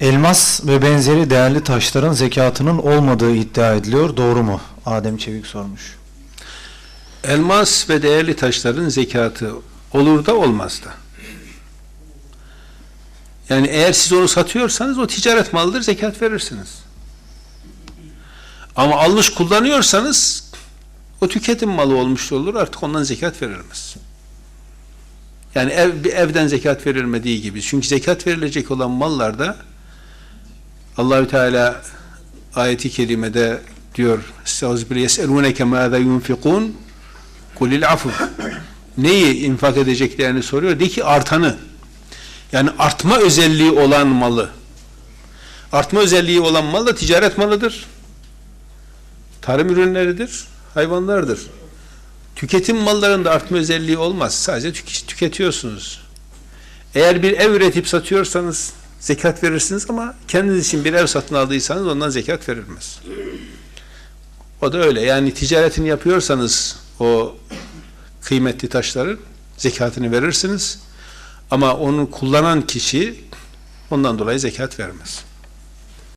Elmas ve benzeri değerli taşların zekatının olmadığı iddia ediliyor. Doğru mu? Adem Çevik sormuş. Elmas ve değerli taşların zekatı olur da olmaz da. Yani eğer siz onu satıyorsanız o ticaret malıdır, zekat verirsiniz. Ama almış kullanıyorsanız o tüketim malı olmuş olur, artık ondan zekat verilmez. Yani ev, evden zekat verilmediği gibi. Çünkü zekat verilecek olan mallarda Allahü Teala ayeti kerimede diyor Estağfirullah yeselûneke mâzâ yunfikûn kulil afu neyi infak edeceklerini soruyor. De ki artanı. Yani artma özelliği olan malı. Artma özelliği olan mal da ticaret malıdır. Tarım ürünleridir, hayvanlardır. Tüketim mallarında artma özelliği olmaz. Sadece tük- tüketiyorsunuz. Eğer bir ev üretip satıyorsanız zekat verirsiniz ama kendiniz için bir ev satın aldıysanız ondan zekat verilmez. O da öyle. Yani ticaretini yapıyorsanız o kıymetli taşların zekatını verirsiniz. Ama onu kullanan kişi ondan dolayı zekat vermez.